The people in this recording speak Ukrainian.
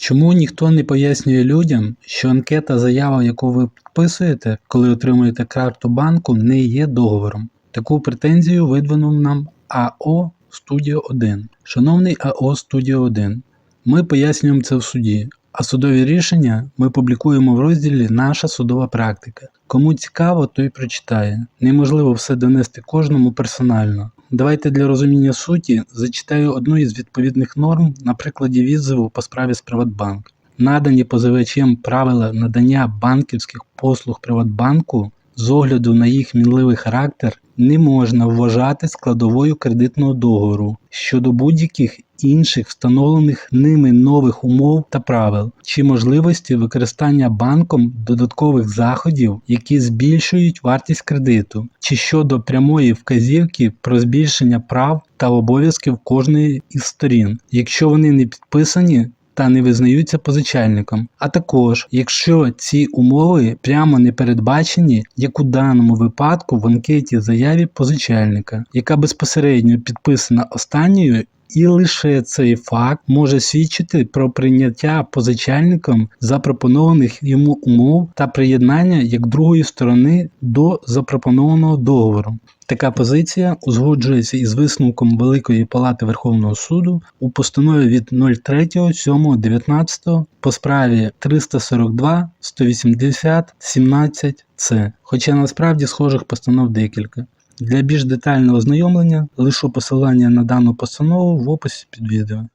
Чому ніхто не пояснює людям, що анкета заява, яку ви підписуєте, коли отримуєте карту банку, не є договором? Таку претензію видвинув нам АО Студіо 1. Шановний АО Студіо 1, ми пояснюємо це в суді, а судові рішення ми публікуємо в розділі Наша судова практика. Кому цікаво, той прочитає. Неможливо все донести кожному персонально. Давайте для розуміння суті зачитаю одну із відповідних норм на прикладі відзиву по справі з Приватбанк. Надані позивачем правила надання банківських послуг Приватбанку з огляду на їх мінливий характер не можна вважати складовою кредитного договору щодо будь-яких інших встановлених ними нових умов та правил чи можливості використання банком додаткових заходів, які збільшують вартість кредиту, чи щодо прямої вказівки про збільшення прав та обов'язків кожної із сторін, якщо вони не підписані та не визнаються позичальником, а також якщо ці умови прямо не передбачені, як у даному випадку в анкеті заяві позичальника, яка безпосередньо підписана останньою. І лише цей факт може свідчити про прийняття позичальником запропонованих йому умов та приєднання як другої сторони до запропонованого договору. Така позиція узгоджується із висновком Великої Палати Верховного суду у постанові від 03.07.19 по справі 342 180 17 С, хоча насправді схожих постанов декілька. Для більш детального ознайомлення лишу посилання на дану постанову в описі під відео.